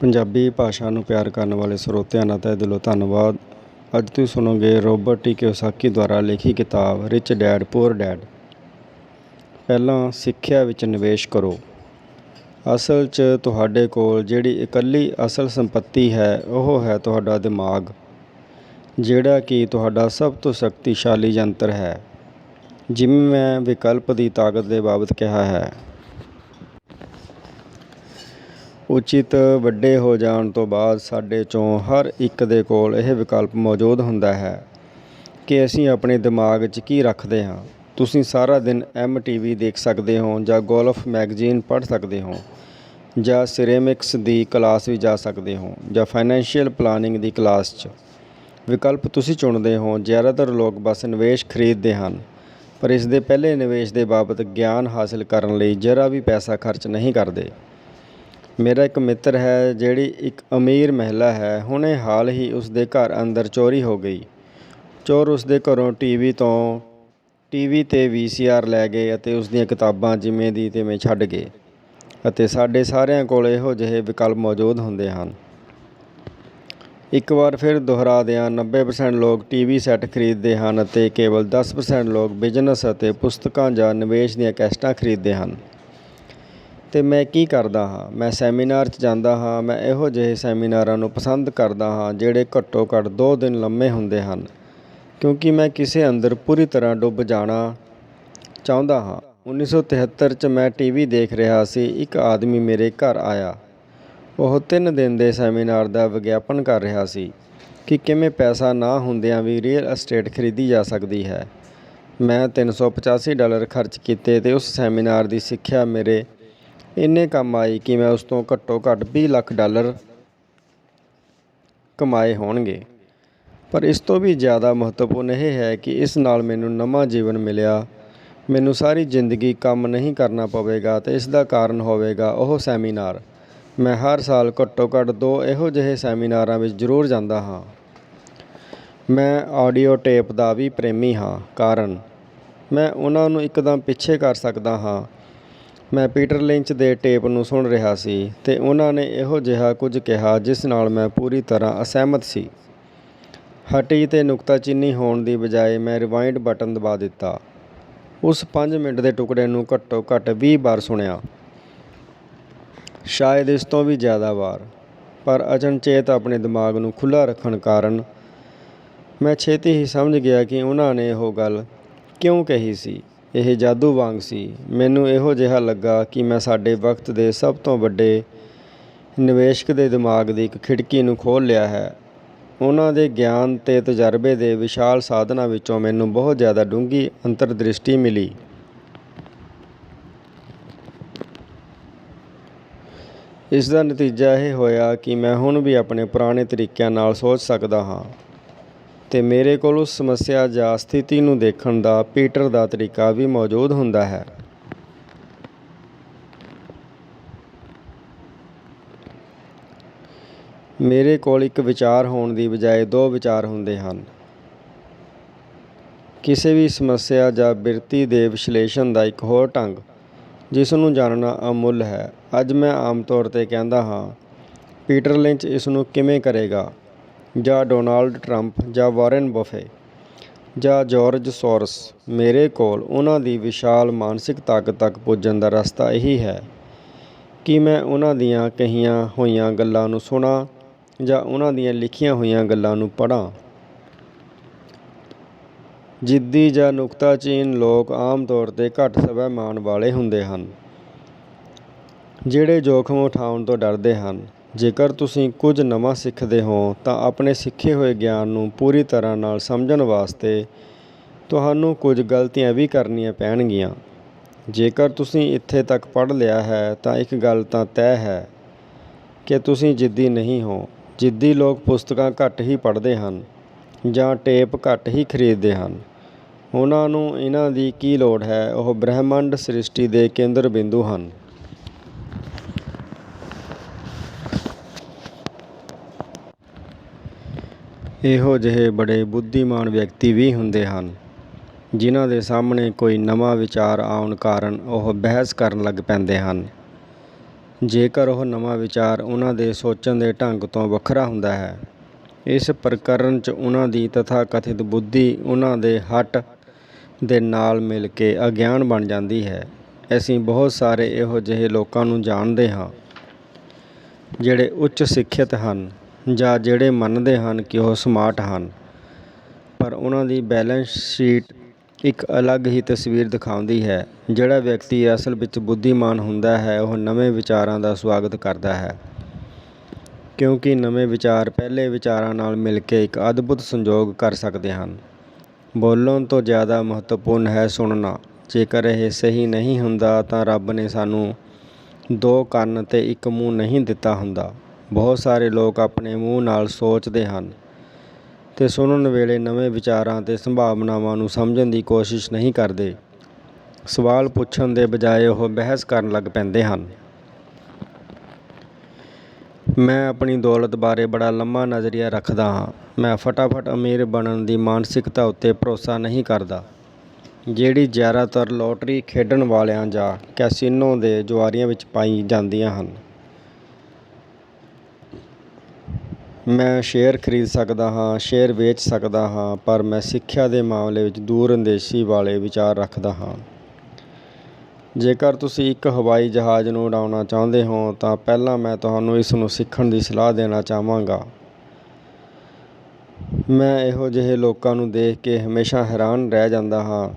ਪੰਜਾਬੀ ਭਾਸ਼ਾ ਨੂੰ ਪਿਆਰ ਕਰਨ ਵਾਲੇ ਸਰੋਤਿਆਂ ਦਾ ਤਹਿ ਦਿਲੋਂ ਧੰਨਵਾਦ। ਅੱਜ ਤੁਸੀਂ ਸੁਣੋਗੇ ਰੋਬਰਟ ਟੀ. ਕਿਓਸਾਕੀ ਦੁਆਰਾ ਲਿਖੀ ਕਿਤਾਬ, ਰਿਚ ਡੈਡ, ਪੂਅਰ ਡੈਡ। ਪਹਿਲਾਂ ਸਿੱਖਿਆ ਵਿੱਚ ਨਿਵੇਸ਼ ਕਰੋ। ਅਸਲ 'ਚ ਤੁਹਾਡੇ ਕੋਲ ਜਿਹੜੀ ਇਕੱਲੀ ਅਸਲ ਸੰਪਤੀ ਹੈ, ਉਹ ਹੈ ਤੁਹਾਡਾ ਦਿਮਾਗ, ਜਿਹੜਾ ਕਿ ਤੁਹਾਡਾ ਸਭ ਤੋਂ ਸ਼ਕਤੀਸ਼ਾਲੀ ਯੰਤਰ ਹੈ, ਜਿਵੇਂ ਮੈਂ ਵਿਕਲਪ ਦੀ ਤਾਕਤ ਦੇ ਬਾਬਤ ਕਿਹਾ ਹੈ। ਉਚਿਤ ਵੱਡੇ ਹੋ ਜਾਣ ਤੋਂ ਬਾਅਦ ਸਾਡੇ ਚੋਂ ਹਰ ਇੱਕ ਦੇ ਕੋਲ ਇਹ ਵਿਕਲਪ ਮੌਜੂਦ ਹੁੰਦਾ ਹੈ ਕਿ ਅਸੀਂ ਆਪਣੇ ਦਿਮਾਗ 'ਚ ਕੀ ਰੱਖਦੇ ਹਾਂ। ਤੁਸੀਂ ਸਾਰਾ ਦਿਨ ਐੱਮ ਟੀ ਵੀ ਦੇਖ ਸਕਦੇ ਹੋ ਜਾਂ ਗੋਲਫ ਮੈਗਜ਼ੀਨ ਪੜ੍ਹ ਸਕਦੇ ਹੋ ਜਾਂ ਸਿਰੇਮਿਕਸ ਦੀ ਕਲਾਸ ਵੀ ਜਾ ਸਕਦੇ ਹੋ ਜਾਂ ਫਾਈਨੈਂਸ਼ੀਅਲ ਪਲਾਨਿੰਗ ਦੀ ਕਲਾਸ 'ਚ। ਵਿਕਲਪ ਤੁਸੀਂ ਚੁਣਦੇ ਹੋ, ਜ਼ਿਆਦਾਤਰ ਲੋਕ ਬਸ ਨਿਵੇਸ਼ ਖਰੀਦਦੇ ਹਨ, ਪਰ ਇਸ ਦੇ ਪਹਿਲੇ ਨਿਵੇਸ਼ ਦੇ ਬਾਬਤ ਗਿਆਨ ਹਾਸਲ ਕਰਨ ਲਈ ਜਰਾ ਵੀ ਪੈਸਾ ਖਰਚ ਨਹੀਂ ਕਰਦੇ। ਮੇਰਾ ਇੱਕ ਮਿੱਤਰ ਹੈ ਜਿਹੜੀ ਇੱਕ ਅਮੀਰ ਮਹਿਲਾ ਹੈ। ਹੁਣੇ ਹਾਲ ਹੀ ਉਸ ਦੇ ਘਰ ਅੰਦਰ ਚੋਰੀ ਹੋ ਗਈ। ਚੋਰ ਉਸ ਦੇ ਘਰੋਂ ਟੀਵੀ ਤੋਂ, ਟੀਵੀ ਤੇ ਵੀਸੀਆਰ ਲੈ ਗਏ ਅਤੇ ਉਸ ਦੀਆਂ ਕਿਤਾਬਾਂ ਜਿਵੇਂ ਦੀ ਤਿਵੇਂ ਛੱਡ ਗਏ ਅਤੇ ਸਾਡੇ ਸਾਰਿਆਂ ਕੋਲ ਇਹੋ ਜਿਹੇ ਵਿਕਲਪ ਮੌਜੂਦ ਹੁੰਦੇ ਹਨ। ਇੱਕ ਵਾਰ ਫਿਰ ਦੁਹਰਾ ਦਿਆਂ 90% ਲੋਕ ਟੀਵੀ ਸੈੱਟ ਖਰੀਦਦੇ ਹਨ ਅਤੇ ਕੇਵਲ 10% ਲੋਕ ਬਿਜ਼ਨਸ ਅਤੇ ਪੁਸਤਕਾਂ ਜਾਂ ਨਿਵੇਸ਼ ਦੀਆਂ ਕੈਸਟਾਂ ਖਰੀਦਦੇ ਹਨ। ਅਤੇ ਮੈਂ ਕੀ ਕਰਦਾ ਹਾਂ? ਮੈਂ ਸੈਮੀਨਾਰ 'ਚ ਜਾਂਦਾ ਹਾਂ, ਮੈਂ ਇਹੋ ਜਿਹੇ ਸੈਮੀਨਾਰਾਂ ਨੂੰ ਪਸੰਦ ਕਰਦਾ ਹਾਂ, ਜਿਹੜੇ ਘੱਟੋ ਘੱਟ ਦੋ ਦਿਨ ਲੰਮੇ ਹੁੰਦੇ ਹਨ, ਕਿਉਂਕਿ ਮੈਂ ਕਿਸੇ ਅੰਦਰ ਪੂਰੀ ਤਰ੍ਹਾਂ ਡੁੱਬ ਜਾਣਾ ਚਾਹੁੰਦਾ ਹਾਂ। 1973 'ਚ ਮੈਂ ਟੀ ਵੀ ਦੇਖ ਰਿਹਾ ਸੀ, ਇੱਕ ਆਦਮੀ ਮੇਰੇ ਘਰ ਆਇਆ। ਉਹ ਤਿੰਨ ਦਿਨ ਦੇ ਸੈਮੀਨਾਰ ਦਾ ਵਿਗਿਆਪਨ ਕਰ ਰਿਹਾ ਸੀ ਕਿ ਕਿਵੇਂ ਪੈਸਾ ਨਾ ਹੁੰਦਿਆਂ ਵੀ ਰੀਅਲ ਅਸਟੇਟ ਖਰੀਦੀ ਜਾ ਸਕਦੀ ਹੈ। ਮੈਂ 385 ਡਾਲਰ ਖਰਚ ਕੀਤੇ ਅਤੇ ਉਸ ਸੈਮੀਨਾਰ ਦੀ ਸਿੱਖਿਆ ਮੇਰੇ ਇੰਨੇ ਕੰਮ ਆਏ ਕਿ ਮੈਂ ਉਸ ਤੋਂ ਘੱਟੋ ਘੱਟ ਵੀਹ ਲੱਖ ਡਾਲਰ ਕਮਾਏ ਹੋਣਗੇ। ਪਰ ਇਸ ਤੋਂ ਵੀ ਜ਼ਿਆਦਾ ਮਹੱਤਵਪੂਰਨ ਇਹ ਹੈ ਕਿ ਇਸ ਨਾਲ ਮੈਨੂੰ ਨਵਾਂ ਜੀਵਨ ਮਿਲਿਆ। ਮੈਨੂੰ ਸਾਰੀ ਜ਼ਿੰਦਗੀ ਕੰਮ ਨਹੀਂ ਕਰਨਾ ਪਵੇਗਾ ਤੇ ਇਸ ਦਾ ਕਾਰਨ ਹੋਵੇਗਾ ਉਹ ਸੈਮੀਨਾਰ। ਮੈਂ ਹਰ ਸਾਲ ਘੱਟੋ ਘੱਟ ਦੋ ਇਹੋ ਜਿਹੇ ਸੈਮੀਨਾਰਾਂ ਵਿੱਚ ਜ਼ਰੂਰ ਜਾਂਦਾ ਹਾਂ। ਮੈਂ ਆਡੀਓ ਟੇਪ ਦਾ ਵੀ ਪ੍ਰੇਮੀ ਹਾਂ, ਕਾਰਨ ਮੈਂ ਉਹਨਾਂ ਨੂੰ ਇੱਕਦਮ ਪਿੱਛੇ ਕਰ ਸਕਦਾ ਹਾਂ। ਮੈਂ ਪੀਟਰ ਲਿੰਚ ਦੇ ਟੇਪ ਨੂੰ ਸੁਣ ਰਿਹਾ ਸੀ ਤੇ ਉਹਨਾਂ ਨੇ ਇਹੋ ਜਿਹਾ ਕੁਝ ਕਿਹਾ ਜਿਸ ਨਾਲ ਮੈਂ ਪੂਰੀ ਤਰ੍ਹਾਂ ਅਸਹਿਮਤ ਸੀ। ਹਟੀ ਤੇ ਨੁਕਤਾਚੀਨੀ ਹੋਣ ਦੀ ਬਜਾਏ ਮੈਂ ਰਿਵਾਈਂਡ ਬਟਨ ਦਬਾ ਦਿੱਤਾ। ਉਸ ਪੰਜ ਮਿੰਟ ਦੇ ਟੁਕੜੇ ਨੂੰ ਘੱਟੋ ਘੱਟ ਵੀਹ ਵਾਰ ਸੁਣਿਆ। ਸ਼ਾਇਦ ਇਸ ਤੋਂ ਵੀ ਜ਼ਿਆਦਾ ਵਾਰ। ਪਰ ਅਚਨਚੇਤ ਆਪਣੇ ਦਿਮਾਗ ਨੂੰ ਖੁੱਲ੍ਹਾ ਰੱਖਣ ਕਾਰਨ ਮੈਂ ਛੇਤੀ ਹੀ ਸਮਝ ਗਿਆ ਕਿ ਉਹਨਾਂ ਨੇ ਉਹ ਗੱਲ ਕਿਉਂ ਕਹੀ ਸੀ। ਇਹ ਜਾਦੂ ਵਾਂਗ ਸੀ। ਮੈਨੂੰ ਇਹੋ ਜਿਹਾ ਲੱਗਾ ਕਿ ਮੈਂ ਸਾਡੇ ਵਕਤ ਦੇ ਸਭ ਤੋਂ ਵੱਡੇ ਨਿਵੇਸ਼ਕ ਦੇ ਦਿਮਾਗ ਦੀ ਇੱਕ ਖਿੜਕੀ ਨੂੰ ਖੋਲ੍ਹ ਲਿਆ ਹੈ। ਉਹਨਾਂ ਦੇ ਗਿਆਨ ਤੇ ਤਜਰਬੇ ਦੇ ਵਿਸ਼ਾਲ ਸਾਧਨਾਂ ਵਿੱਚੋਂ ਮੈਨੂੰ ਬਹੁਤ ਜ਼ਿਆਦਾ ਡੂੰਘੀ ਅੰਤਰਦ੍ਰਿਸ਼ਟੀ ਮਿਲੀ। ਇਸ ਦਾ ਨਤੀਜਾ ਇਹ ਹੋਇਆ ਕਿ ਮੈਂ ਹੁਣ ਵੀ ਆਪਣੇ ਪੁਰਾਣੇ ਤਰੀਕਿਆਂ ਨਾਲ ਸੋਚ ਸਕਦਾ ਹਾਂ। ਅਤੇ ਮੇਰੇ ਕੋਲ ਉਸ ਸਮੱਸਿਆ ਜਾਂ ਸਥਿਤੀ ਨੂੰ ਦੇਖਣ ਦਾ ਪੀਟਰ ਦਾ ਤਰੀਕਾ ਵੀ ਮੌਜੂਦ ਹੁੰਦਾ ਹੈ। ਮੇਰੇ ਕੋਲ ਇੱਕ ਵਿਚਾਰ ਹੋਣ ਦੀ ਬਜਾਏ ਦੋ ਵਿਚਾਰ ਹੁੰਦੇ ਹਨ। ਕਿਸੇ ਵੀ ਸਮੱਸਿਆ ਜਾਂ ਬਿਰਤੀ ਦੇ ਵਿਸ਼ਲੇਸ਼ਣ ਦਾ ਇੱਕ ਹੋਰ ਢੰਗ, ਜਿਸ ਨੂੰ ਜਾਣਨਾ ਅਮੁੱਲ ਹੈ। ਅੱਜ ਮੈਂ ਆਮ ਤੌਰ ਤੇ ਕਹਿੰਦਾ ਹਾਂ, ਪੀਟਰ ਲਿੰਚ ਇਸ ਨੂੰ ਕਿਵੇਂ ਕਰੇਗਾ? ਜਾਂ ਡੋਨਾਲਡ ਟਰੰਪ ਜਾਂ ਵਾਰਨ ਬਫੇ ਜਾਂ ਜਾਰਜ ਸੋਰਸ, ਮੇਰੇ ਕੋਲ ਉਹਨਾਂ ਦੀ ਵਿਸ਼ਾਲ ਮਾਨਸਿਕ ਤਾਕਤ ਤੱਕ ਪੁੱਜਣ ਦਾ ਰਸਤਾ ਇਹੀ ਹੈ ਕਿ ਮੈਂ ਉਹਨਾਂ ਦੀਆਂ ਕਹੀਆਂ ਹੋਈਆਂ ਗੱਲਾਂ ਨੂੰ ਸੁਣਾ ਜਾਂ ਉਹਨਾਂ ਦੀਆਂ ਲਿਖੀਆਂ ਹੋਈਆਂ ਗੱਲਾਂ ਨੂੰ ਪੜ੍ਹਾਂ। ਜਿੱਦੀ ਜਾਂ ਨੁਕਤਾਚੀਨ ਲੋਕ ਆਮ ਤੌਰ ਤੇ ਘੱਟ ਸਵੈਮਾਨ ਵਾਲੇ ਹੁੰਦੇ ਹਨ, ਜਿਹੜੇ ਜੋਖਮ ਉਠਾਉਣ ਤੋਂ ਡਰਦੇ ਹਨ। ਜੇਕਰ ਤੁਸੀਂ ਕੁਝ ਨਵਾਂ ਸਿੱਖਦੇ ਹੋ ਤਾਂ ਆਪਣੇ ਸਿੱਖੇ ਹੋਏ ਗਿਆਨ ਨੂੰ ਪੂਰੀ ਤਰ੍ਹਾਂ ਨਾਲ ਸਮਝਣ ਵਾਸਤੇ ਤੁਹਾਨੂੰ ਕੁਝ ਗਲਤੀਆਂ ਵੀ ਕਰਨੀਆਂ ਪੈਣਗੀਆਂ। ਜੇਕਰ ਤੁਸੀਂ ਇੱਥੇ ਤੱਕ ਪੜ੍ਹ ਲਿਆ ਹੈ ਤਾਂ ਇੱਕ ਗੱਲ ਤਾਂ ਤੈਅ ਹੈ ਕਿ ਤੁਸੀਂ ਜਿੱਦੀ ਨਹੀਂ ਹੋ। ਜਿੱਦੀ ਲੋਕ ਪੁਸਤਕਾਂ ਘੱਟ ਹੀ ਪੜ੍ਹਦੇ ਹਨ ਜਾਂ ਟੇਪ ਘੱਟ ਹੀ ਖਰੀਦਦੇ ਹਨ। ਉਹਨਾਂ ਨੂੰ ਇਹਨਾਂ ਦੀ ਕੀ ਲੋੜ ਹੈ? ਉਹ ਬ੍ਰਹਿਮੰਡ ਸ੍ਰਿਸ਼ਟੀ ਦੇ ਕੇਂਦਰ ਬਿੰਦੂ ਹਨ। ਇਹੋ ਜਿਹੇ ਬੜੇ ਬੁੱਧੀਮਾਨ ਵਿਅਕਤੀ ਵੀ ਹੁੰਦੇ ਹਨ, ਜਿਨ੍ਹਾਂ ਦੇ ਸਾਹਮਣੇ ਕੋਈ ਨਵਾਂ ਵਿਚਾਰ ਆਉਣ ਕਾਰਨ ਉਹ ਬਹਿਸ ਕਰਨ ਲੱਗ ਪੈਂਦੇ ਹਨ। ਜੇਕਰ ਉਹ ਨਵਾਂ ਵਿਚਾਰ ਉਹਨਾਂ ਦੇ ਸੋਚਣ ਦੇ ਢੰਗ ਤੋਂ ਵੱਖਰਾ ਹੁੰਦਾ ਹੈ, ਇਸ ਪ੍ਰਕਰਣ 'ਚ ਉਹਨਾਂ ਦੀ ਤਥਾਕਥਿਤ ਬੁੱਧੀ ਉਹਨਾਂ ਦੇ ਹੱਟ ਦੇ ਨਾਲ ਮਿਲ ਕੇ ਅਗਿਆਨ ਬਣ ਜਾਂਦੀ ਹੈ। ਅਸੀਂ ਬਹੁਤ ਸਾਰੇ ਇਹੋ ਜਿਹੇ ਲੋਕਾਂ ਨੂੰ ਜਾਣਦੇ ਹਾਂ, ਜਿਹੜੇ ਉੱਚ ਸਿੱਖਿਅਤ ਹਨ। ਜਾਂ ਜਿਹੜੇ ਮੰਨਦੇ ਹਨ ਕਿ ਉਹ ਸਮਾਰਟ ਹਨ, ਪਰ ਉਹਨਾਂ ਦੀ ਬੈਲੈਂਸ ਸ਼ੀਟ ਇੱਕ ਅਲੱਗ ਹੀ ਤਸਵੀਰ ਦਿਖਾਉਂਦੀ ਹੈ, ਜਿਹੜਾ ਵਿਅਕਤੀ ਅਸਲ ਵਿੱਚ ਬੁੱਧੀਮਾਨ ਹੁੰਦਾ ਹੈ, ਉਹ ਨਵੇਂ ਵਿਚਾਰਾਂ ਦਾ ਸਵਾਗਤ ਕਰਦਾ ਹੈ। ਕਿਉਂਕਿ ਨਵੇਂ ਵਿਚਾਰ ਪਹਿਲੇ ਵਿਚਾਰਾਂ ਨਾਲ ਮਿਲ ਕੇ ਇੱਕ ਅਦਭੁਤ ਸੰਯੋਗ ਕਰ ਸਕਦੇ ਹਨ। ਬੋਲਣ ਤੋਂ ਜ਼ਿਆਦਾ ਮਹੱਤਵਪੂਰਨ ਹੈ ਸੁਣਨਾ, ਜੇਕਰ ਇਹ ਸਹੀ ਨਹੀਂ ਹੁੰਦਾ ਤਾਂ ਰੱਬ ਨੇ ਸਾਨੂੰ ਦੋ ਕੰਨ ਤੇ ਇੱਕ ਮੂੰਹ ਨਹੀਂ ਦਿੱਤਾ ਹੁੰਦਾ। ਬਹੁਤ ਸਾਰੇ ਲੋਕ ਆਪਣੇ ਮੂੰਹ ਨਾਲ ਸੋਚਦੇ ਹਨ ਤੇ ਸੁਣਨ ਵੇਲੇ ਨਵੇਂ ਵਿਚਾਰਾਂ ਤੇ ਸੰਭਾਵਨਾਵਾਂ ਨੂੰ ਸਮਝਣ ਦੀ ਕੋਸ਼ਿਸ਼ ਨਹੀਂ ਕਰਦੇ। ਸਵਾਲ ਪੁੱਛਣ ਦੇ ਬਜਾਏ ਉਹ ਬਹਿਸ ਕਰਨ ਲੱਗ ਪੈਂਦੇ ਹਨ। ਮੈਂ ਆਪਣੀ ਦੌਲਤ ਬਾਰੇ ਬੜਾ ਲੰਮਾ ਨਜ਼ਰੀਆ ਰੱਖਦਾ ਹਾਂ। ਮੈਂ ਫਟਾਫਟ ਅਮੀਰ ਬਣਨ ਦੀ ਮਾਨਸਿਕਤਾ ਉੱਤੇ ਭਰੋਸਾ ਨਹੀਂ ਕਰਦਾ। ਜਿਹੜੀ ਜ਼ਿਆਦਾਤਰ ਲੋਟਰੀ ਖੇਡਣ ਵਾਲਿਆਂ ਜਾਂ ਕੈਸੀਨੋ ਦੇ ਜੁਆਰੀਆਂ ਵਿੱਚ ਪਾਈ ਜਾਂਦੀਆਂ ਹਨ। ਮੈਂ ਸ਼ੇਅਰ ਖਰੀਦ ਸਕਦਾ ਹਾਂ ਸ਼ੇਅਰ ਵੇਚ ਸਕਦਾ ਹਾਂ, ਪਰ ਮੈਂ ਸਿੱਖਿਆ ਦੇ ਮਾਮਲੇ ਵਿੱਚ ਦੂਰ ਅੰਦੇਸ਼ੀ ਵਾਲੇ ਵਿਚਾਰ ਰੱਖਦਾ ਹਾਂ। ਜੇਕਰ ਤੁਸੀਂ ਇੱਕ ਹਵਾਈ ਜਹਾਜ਼ ਨੂੰ ਉਡਾਉਣਾ ਚਾਹੁੰਦੇ ਹੋ, ਤਾਂ ਪਹਿਲਾਂ ਮੈਂ ਤੁਹਾਨੂੰ ਇਸ ਨੂੰ ਸਿੱਖਣ ਦੀ ਸਲਾਹ ਦੇਣਾ ਚਾਹਾਂਗਾ। ਮੈਂ ਇਹੋ ਜਿਹੇ ਲੋਕਾਂ ਨੂੰ ਦੇਖ ਕੇ ਹਮੇਸ਼ਾ ਹੈਰਾਨ ਰਹਿ ਜਾਂਦਾ ਹਾਂ,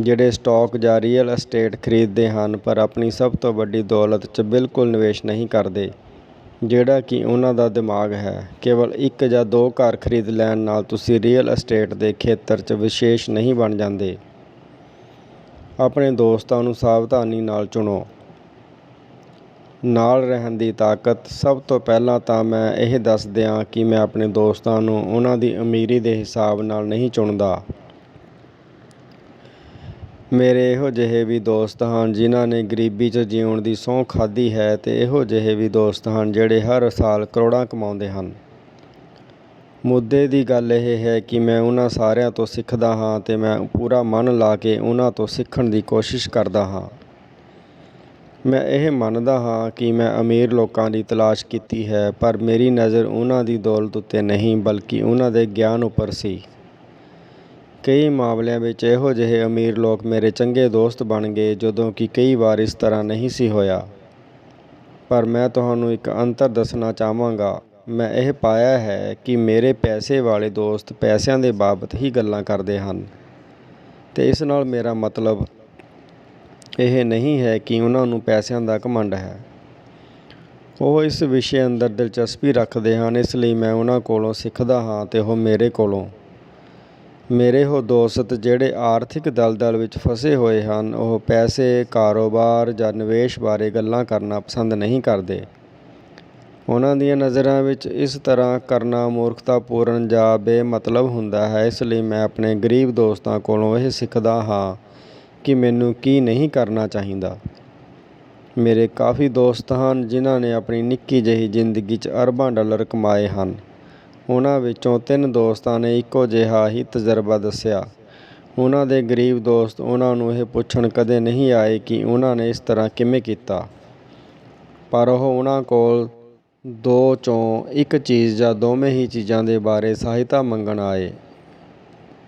ਜਿਹੜੇ ਸਟਾਕ ਜਾਂ ਰੀਅਲ ਅਸਟੇਟ ਖਰੀਦਦੇ ਹਨ, ਪਰ ਆਪਣੀ ਸਭ ਤੋਂ ਵੱਡੀ ਦੌਲਤ 'ਚ ਬਿਲਕੁਲ ਨਿਵੇਸ਼ ਨਹੀਂ ਕਰਦੇ। ਜਿਹੜਾ ਕਿ ਉਹਨਾਂ ਦਾ ਦਿਮਾਗ ਹੈ, ਕੇਵਲ ਇੱਕ ਜਾਂ ਦੋ ਘਰ ਖਰੀਦ ਲੈਣ ਨਾਲ ਤੁਸੀਂ ਰੀਅਲ ਅਸਟੇਟ ਦੇ ਖੇਤਰ 'ਚ ਵਿਸ਼ੇਸ਼ ਨਹੀਂ ਬਣ ਜਾਂਦੇ। ਆਪਣੇ ਦੋਸਤਾਂ ਨੂੰ ਸਾਵਧਾਨੀ ਨਾਲ ਚੁਣੋ। ਨਾਲ ਰਹਿਣ ਦੀ ਤਾਕਤ ਸਭ ਤੋਂ ਪਹਿਲਾਂ ਤਾਂ ਮੈਂ ਇਹ ਦੱਸ ਦਿਆਂ ਕਿ ਮੈਂ ਆਪਣੇ ਦੋਸਤਾਂ ਨੂੰ ਉਹਨਾਂ ਦੀ ਅਮੀਰੀ ਦੇ ਹਿਸਾਬ ਨਾਲ ਨਹੀਂ ਚੁਣਦਾ। ਮੇਰੇ ਇਹੋ ਜਿਹੇ ਵੀ ਦੋਸਤ ਹਨ ਜਿਨ੍ਹਾਂ ਨੇ ਗਰੀਬੀ 'ਚ ਜਿਉਣ ਦੀ ਸਹੁੰ ਖਾਧੀ ਹੈ ਅਤੇ ਇਹੋ ਜਿਹੇ ਵੀ ਦੋਸਤ ਹਨ ਜਿਹੜੇ ਹਰ ਸਾਲ ਕਰੋੜਾਂ ਕਮਾਉਂਦੇ ਹਨ। ਮੁੱਦੇ ਦੀ ਗੱਲ ਇਹ ਹੈ ਕਿ ਮੈਂ ਉਹਨਾਂ ਸਾਰਿਆਂ ਤੋਂ ਸਿੱਖਦਾ ਹਾਂ ਅਤੇ ਮੈਂ ਪੂਰਾ ਮਨ ਲਾ ਕੇ ਉਹਨਾਂ ਤੋਂ ਸਿੱਖਣ ਦੀ ਕੋਸ਼ਿਸ਼ ਕਰਦਾ ਹਾਂ। ਮੈਂ ਇਹ ਮੰਨਦਾ ਹਾਂ ਕਿ ਮੈਂ ਅਮੀਰ ਲੋਕਾਂ ਦੀ ਤਲਾਸ਼ ਕੀਤੀ ਹੈ ਪਰ ਮੇਰੀ ਨਜ਼ਰ ਉਹਨਾਂ ਦੀ ਦੌਲਤ ਉੱਤੇ ਨਹੀਂ ਬਲਕਿ ਉਹਨਾਂ ਦੇ ਗਿਆਨ ਉੱਪਰ ਸੀ। ਕਈ ਮਾਮਲਿਆਂ ਵਿੱਚ ਇਹੋ ਜਿਹੇ ਅਮੀਰ ਲੋਕ ਮੇਰੇ ਚੰਗੇ ਦੋਸਤ ਬਣ ਗਏ ਜਦੋਂ ਕਿ ਕਈ ਵਾਰ ਇਸ ਤਰ੍ਹਾਂ ਨਹੀਂ ਸੀ ਹੋਇਆ। ਪਰ ਮੈਂ ਤੁਹਾਨੂੰ ਇੱਕ ਅੰਤਰ ਦੱਸਣਾ ਚਾਹਾਂਗਾ। ਮੈਂ ਇਹ ਪਾਇਆ ਹੈ ਕਿ ਮੇਰੇ ਪੈਸੇ ਵਾਲੇ ਦੋਸਤ ਪੈਸਿਆਂ ਦੇ ਬਾਬਤ ਹੀ ਗੱਲਾਂ ਕਰਦੇ ਹਨ। ਤੇ ਇਸ ਨਾਲ ਮੇਰਾ ਮਤਲਬ ਇਹ ਨਹੀਂ ਹੈ ਕਿ ਉਹਨਾਂ ਨੂੰ ਪੈਸਿਆਂ ਦਾ ਘਮੰਡ ਹੈ। ਉਹ ਇਸ ਵਿਸ਼ੇ ਅੰਦਰ ਦਿਲਚਸਪੀ ਰੱਖਦੇ ਹਨ, ਇਸ ਲਈ ਮੈਂ ਉਹਨਾਂ ਕੋਲੋਂ ਸਿੱਖਦਾ ਹਾਂ ਤੇ ਉਹ ਮੇਰੇ ਕੋਲੋਂ ਮੇਰੇ ਉਹ ਦੋਸਤ ਜਿਹੜੇ ਆਰਥਿਕ ਦਲਦਲ ਵਿੱਚ ਫਸੇ ਹੋਏ ਹਨ, ਉਹ ਪੈਸੇ, ਕਾਰੋਬਾਰ ਜਾਂ ਨਿਵੇਸ਼ ਬਾਰੇ ਗੱਲਾਂ ਕਰਨਾ ਪਸੰਦ ਨਹੀਂ ਕਰਦੇ। ਉਹਨਾਂ ਦੀਆਂ ਨਜ਼ਰਾਂ ਵਿੱਚ ਇਸ ਤਰ੍ਹਾਂ ਕਰਨਾ ਮੂਰਖਤਾਪੂਰਨ ਜਾਂ ਬੇਮਤਲਬ ਹੁੰਦਾ ਹੈ, ਇਸ ਲਈ ਮੈਂ ਆਪਣੇ ਗਰੀਬ ਦੋਸਤਾਂ ਕੋਲੋਂ ਇਹ ਸਿੱਖਦਾ ਹਾਂ ਕਿ ਮੈਨੂੰ ਕੀ ਨਹੀਂ ਕਰਨਾ ਚਾਹੀਦਾ। ਮੇਰੇ ਕਾਫੀ ਦੋਸਤ ਹਨ, ਜਿਨ੍ਹਾਂ ਨੇ ਆਪਣੀ ਨਿੱਕੀ ਜਿਹੀ ਜ਼ਿੰਦਗੀ 'ਚ ਅਰਬਾਂ ਡਾਲਰ ਕਮਾਏ ਹਨ। ਉਹਨਾਂ ਵਿੱਚੋਂ ਤਿੰਨ ਦੋਸਤਾਂ ਨੇ ਇੱਕੋ ਜਿਹਾ ਹੀ ਤਜਰਬਾ ਦੱਸਿਆ। ਉਹਨਾਂ ਦੇ ਗਰੀਬ ਦੋਸਤ ਉਹਨਾਂ ਨੂੰ ਇਹ ਪੁੱਛਣ ਕਦੇ ਨਹੀਂ ਆਏ ਕਿ ਉਹਨਾਂ ਨੇ ਇਸ ਤਰ੍ਹਾਂ ਕਿਵੇਂ ਕੀਤਾ। ਪਰ ਉਹ ਉਹਨਾਂ ਕੋਲ ਦੋ ਚੋਂ ਇੱਕ ਚੀਜ਼ ਜਾਂ ਦੋਵੇਂ ਹੀ ਚੀਜ਼ਾਂ ਦੇ ਬਾਰੇ ਸਹਾਇਤਾ ਮੰਗਣ ਆਏ।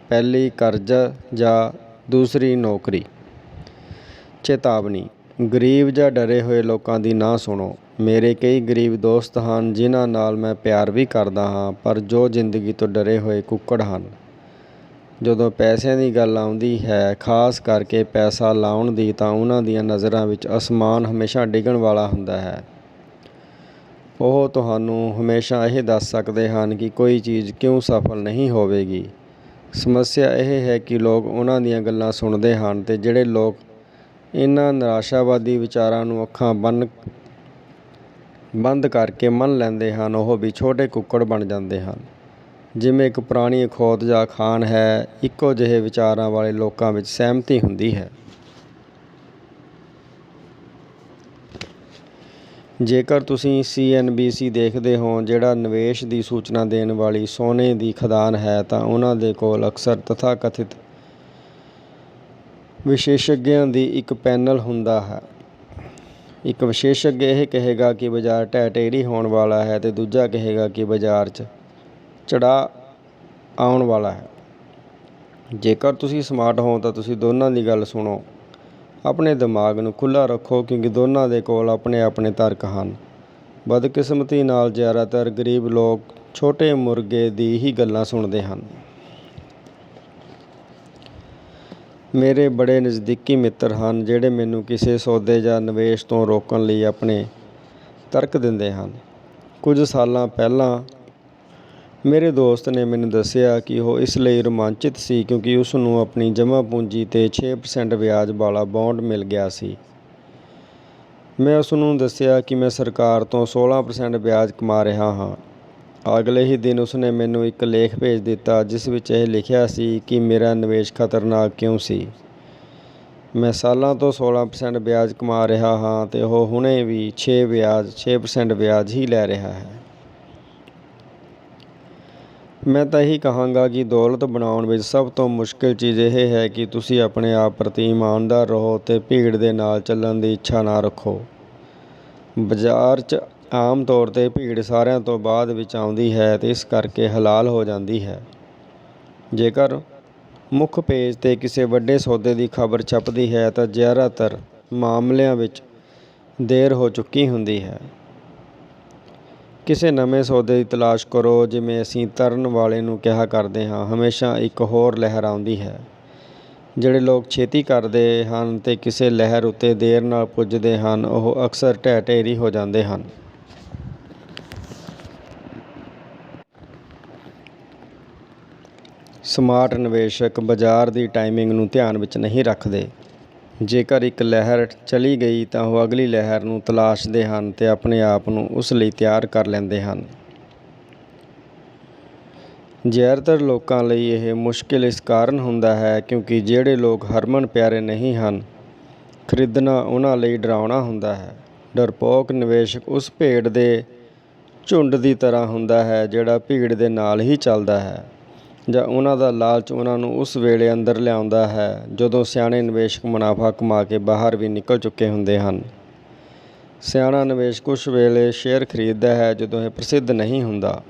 ਪਹਿਲੀ ਕਰਜ਼ ਜਾਂ ਦੂਸਰੀ ਨੌਕਰੀ। ਚੇਤਾਵਨੀ, ਗਰੀਬ ਜਾਂ ਡਰੇ ਹੋਏ ਲੋਕਾਂ ਦੀ ਨਾ ਸੁਣੋ। ਮੇਰੇ ਕਈ ਗਰੀਬ ਦੋਸਤ ਹਨ, ਜਿਨ੍ਹਾਂ ਨਾਲ ਮੈਂ ਪਿਆਰ ਵੀ ਕਰਦਾ ਹਾਂ, ਪਰ ਜੋ ਜ਼ਿੰਦਗੀ ਤੋਂ ਡਰੇ ਹੋਏ ਕੁੱਕੜ ਹਨ। ਜਦੋਂ ਪੈਸਿਆਂ ਦੀ ਗੱਲ ਆਉਂਦੀ ਹੈ, ਖਾਸ ਕਰਕੇ ਪੈਸਾ ਲਾਉਣ ਦੀ, ਤਾਂ ਉਹਨਾਂ ਦੀਆਂ ਨਜ਼ਰਾਂ ਵਿੱਚ ਅਸਮਾਨ ਹਮੇਸ਼ਾ ਡਿੱਗਣ ਵਾਲਾ ਹੁੰਦਾ ਹੈ। ਉਹ ਤੁਹਾਨੂੰ ਹਮੇਸ਼ਾ ਇਹ ਦੱਸ ਸਕਦੇ ਹਨ ਕਿ ਕੋਈ ਚੀਜ਼ ਕਿਉਂ ਸਫਲ ਨਹੀਂ ਹੋਵੇਗੀ। ਸਮੱਸਿਆ ਇਹ ਹੈ ਕਿ ਲੋਕ ਉਹਨਾਂ ਦੀਆਂ ਗੱਲਾਂ ਸੁਣਦੇ ਹਨ ਤੇ ਜਿਹੜੇ ਲੋਕ ਇਹਨਾਂ ਨਿਰਾਸ਼ਾਵਾਦੀ ਵਿਚਾਰਾਂ ਨੂੰ ਅੱਖਾਂ ਬੰਨ ਬੰਦ ਕਰਕੇ ਮੰਨ ਲੈਂਦੇ ਹਨ, ਉਹ ਵੀ ਛੋਟੇ ਕੁੱਕੜ ਬਣ ਜਾਂਦੇ ਹਨ। ਜਿਵੇਂ ਇੱਕ ਪੁਰਾਣੀ ਅਖੌਤ ਜਾਂ ਖਾਨ ਹੈ, ਇੱਕੋ ਜਿਹੇ ਵਿਚਾਰਾਂ ਵਾਲੇ ਲੋਕਾਂ ਵਿੱਚ ਸਹਿਮਤੀ ਹੁੰਦੀ ਹੈ। ਜੇਕਰ ਤੁਸੀਂ CNBC ਦੇਖਦੇ ਹੋ, ਜਿਹੜਾ ਨਿਵੇਸ਼ ਦੀ ਸੂਚਨਾ ਦੇਣ ਵਾਲੀ ਸੋਨੇ ਦੀ ਖਦਾਨ ਹੈ, ਤਾਂ ਉਹਨਾਂ ਦੇ ਕੋਲ ਅਕਸਰ ਤਥਾਕਥਿਤ ਵਿਸ਼ੇਸ਼ਗਿਆਂ ਦੀ ਇੱਕ ਪੈਨਲ ਹੁੰਦਾ ਹੈ। ਇੱਕ ਵਿਸ਼ੇਸ਼জ্ঞ ਇਹ ਕਹੇਗਾ ਕਿ ਬਾਜ਼ਾਰ ਢਹਿ ਢੇਰੀ ਹੋਣ ਵਾਲਾ ਹੈ ਅਤੇ ਦੂਜਾ ਕਹੇਗਾ ਕਿ ਬਾਜ਼ਾਰ 'ਚ ਚੜਾਅ ਆਉਣ ਵਾਲਾ ਹੈ। ਜੇਕਰ ਤੁਸੀਂ ਸਮਾਰਟ ਹੋ ਤਾਂ ਤੁਸੀਂ ਦੋਨਾਂ ਦੀ ਗੱਲ ਸੁਣੋ। ਆਪਣੇ ਦਿਮਾਗ ਨੂੰ ਖੁੱਲ੍ਹਾ ਰੱਖੋ ਕਿਉਂਕਿ ਦੋਨਾਂ ਦੇ ਕੋਲ ਆਪਣੇ ਆਪਣੇ ਤਰਕ ਹਨ। ਬਦਕਿਸਮਤੀ ਨਾਲ ਜ਼ਿਆਦਾਤਰ ਗਰੀਬ ਲੋਕ ਛੋਟੇ ਮੁਰਗੇ ਦੀ ਹੀ ਗੱਲਾਂ ਸੁਣਦੇ ਹਨ। ਮੇਰੇ ਬੜੇ ਨਜ਼ਦੀਕੀ ਮਿੱਤਰ ਹਨ, ਜਿਹੜੇ ਮੈਨੂੰ ਕਿਸੇ ਸੌਦੇ ਜਾਂ ਨਿਵੇਸ਼ ਤੋਂ ਰੋਕਣ ਲਈ ਆਪਣੇ ਤਰਕ ਦਿੰਦੇ ਹਨ। ਕੁਝ ਸਾਲਾਂ ਪਹਿਲਾਂ ਮੇਰੇ ਦੋਸਤ ਨੇ ਮੈਨੂੰ ਦੱਸਿਆ ਕਿ ਉਹ ਇਸ ਲਈ ਰੋਮਾਂਚਿਤ ਸੀ ਕਿਉਂਕਿ ਉਸ ਨੂੰ ਆਪਣੀ ਜਮ੍ਹਾਂ ਪੂੰਜੀ ਤੇ 6% ਵਿਆਜ ਵਾਲਾ ਬੌਂਡ ਮਿਲ ਗਿਆ ਸੀ। ਮੈਂ ਉਸ ਨੂੰ ਦੱਸਿਆ ਕਿ ਮੈਂ ਸਰਕਾਰ ਤੋਂ 16% ਵਿਆਜ ਕਮਾ ਰਿਹਾ ਹਾਂ। ਅਗਲੇ ਹੀ ਦਿਨ ਉਸਨੇ ਮੈਨੂੰ ਇੱਕ ਲੇਖ ਭੇਜ ਦਿੱਤਾ, ਜਿਸ ਵਿੱਚ ਇਹ ਲਿਖਿਆ ਸੀ ਕਿ ਮੇਰਾ ਨਿਵੇਸ਼ ਖਤਰਨਾਕ ਕਿਉਂ ਸੀ? ਮੈਂ ਸਾਲਾਂ ਤੋਂ 16% ਵਿਆਜ ਕਮਾ ਰਿਹਾ ਹਾਂ ਤੇ ਉਹ ਹੁਣੇ ਵੀ ਛੇ ਵਿਆਜ 6% ਵਿਆਜ ਹੀ ਲੈ ਰਿਹਾ ਹੈ। ਮੈਂ ਤਾਂ ਇਹੀ ਕਹਾਂਗਾ ਕਿ ਦੌਲਤ ਬਣਾਉਣ ਵਿੱਚ ਸਭ ਤੋਂ ਮੁਸ਼ਕਿਲ ਚੀਜ਼ ਇਹ ਹੈ ਕਿ ਤੁਸੀਂ ਆਪਣੇ ਆਪ ਪ੍ਰਤੀ ਇਮਾਨਦਾਰ ਰਹੋ ਤੇ ਭੀੜ ਦੇ ਨਾਲ ਚੱਲਣ ਦੀ ਇੱਛਾ ਨਾ ਰੱਖੋ। ਬਾਜ਼ਾਰ 'ਚ ਆਮ ਤੌਰ ਤੇ ਭੀੜ ਸਾਰਿਆਂ ਤੋਂ ਬਾਅਦ ਵਿੱਚ ਆਉਂਦੀ ਹੈ ਅਤੇ ਇਸ ਕਰਕੇ ਹਲਾਲ ਹੋ ਜਾਂਦੀ ਹੈ। ਜੇਕਰ ਮੁੱਖ ਪੇਜ ਤੇ ਕਿਸੇ ਵੱਡੇ ਸੌਦੇ ਦੀ ਖਬਰ ਛਪਦੀ ਹੈ ਤਾਂ ਜ਼ਿਆਦਾਤਰ ਮਾਮਲਿਆਂ ਵਿੱਚ ਦੇਰ ਹੋ ਚੁੱਕੀ ਹੁੰਦੀ ਹੈ। ਕਿਸੇ ਨਵੇਂ ਸੌਦੇ ਦੀ ਤਲਾਸ਼ ਕਰੋ, ਜਿਵੇਂ ਅਸੀਂ ਤਰਨ ਵਾਲੇ ਨੂੰ ਕਿਹਾ ਕਰਦੇ ਹਾਂ, ਹਮੇਸ਼ਾ ਇੱਕ ਹੋਰ ਲਹਿਰ ਆਉਂਦੀ ਹੈ। ਜਿਹੜੇ ਲੋਕ ਛੇਤੀ ਕਰਦੇ ਹਨ ਤੇ ਕਿਸੇ ਲਹਿਰ ਉੱਤੇ ਦੇਰ ਨਾਲ ਪੁੱਜਦੇ ਹਨ, ਉਹ ਅਕਸਰ ਢਹਿ ਢੇਰੀ ਹੋ ਜਾਂਦੇ ਹਨ। ਸਮਾਰਟ ਨਿਵੇਸ਼ਕ ਬਾਜ਼ਾਰ ਦੀ ਟਾਈਮਿੰਗ ਨੂੰ ਧਿਆਨ ਵਿੱਚ ਨਹੀਂ ਰੱਖਦੇ। ਜੇਕਰ ਇੱਕ ਲਹਿਰ ਚਲੀ ਗਈ ਤਾਂ ਉਹ ਅਗਲੀ ਲਹਿਰ ਨੂੰ ਤਲਾਸ਼ਦੇ ਹਨ ਅਤੇ ਆਪਣੇ ਆਪ ਨੂੰ ਉਸ ਲਈ ਤਿਆਰ ਕਰ ਲੈਂਦੇ ਹਨ। ਜ਼ਿਆਦਾਤਰ ਲੋਕਾਂ ਲਈ ਇਹ ਮੁਸ਼ਕਿਲ ਇਸ ਕਾਰਨ ਹੁੰਦਾ ਹੈ ਕਿਉਂਕਿ ਜਿਹੜੇ ਲੋਕ ਹਰਮਨ ਪਿਆਰੇ ਨਹੀਂ ਹਨ, ਖਰੀਦਣਾ ਉਹਨਾਂ ਲਈ ਡਰਾਉਣਾ ਹੁੰਦਾ ਹੈ। ਡਰਪੋਕ ਨਿਵੇਸ਼ਕ ਉਸ ਭੇਡ ਦੇ ਝੁੰਡ ਦੀ ਤਰ੍ਹਾਂ ਹੁੰਦਾ ਹੈ ਜਿਹੜਾ ਭੀੜ ਦੇ ਨਾਲ ਹੀ ਚੱਲਦਾ ਹੈ। ਜਾਂ ਉਹਨਾਂ ਦਾ ਲਾਲਚ ਉਹਨਾਂ ਨੂੰ ਉਸ ਵੇਲੇ ਅੰਦਰ ਲਿਆਉਂਦਾ ਹੈ, ਜਦੋਂ ਸਿਆਣੇ ਨਿਵੇਸ਼ਕ ਮੁਨਾਫਾ ਕਮਾ ਕੇ ਬਾਹਰ ਵੀ ਨਿਕਲ ਚੁੱਕੇ ਹੁੰਦੇ ਹਨ। ਸਿਆਣਾ ਨਿਵੇਸ਼ਕ ਉਸ ਵੇਲੇ ਸ਼ੇਅਰ ਖਰੀਦਦਾ ਹੈ ਜਦੋਂ ਇਹ ਪ੍ਰਸਿੱਧ ਨਹੀਂ ਹੁੰਦਾ।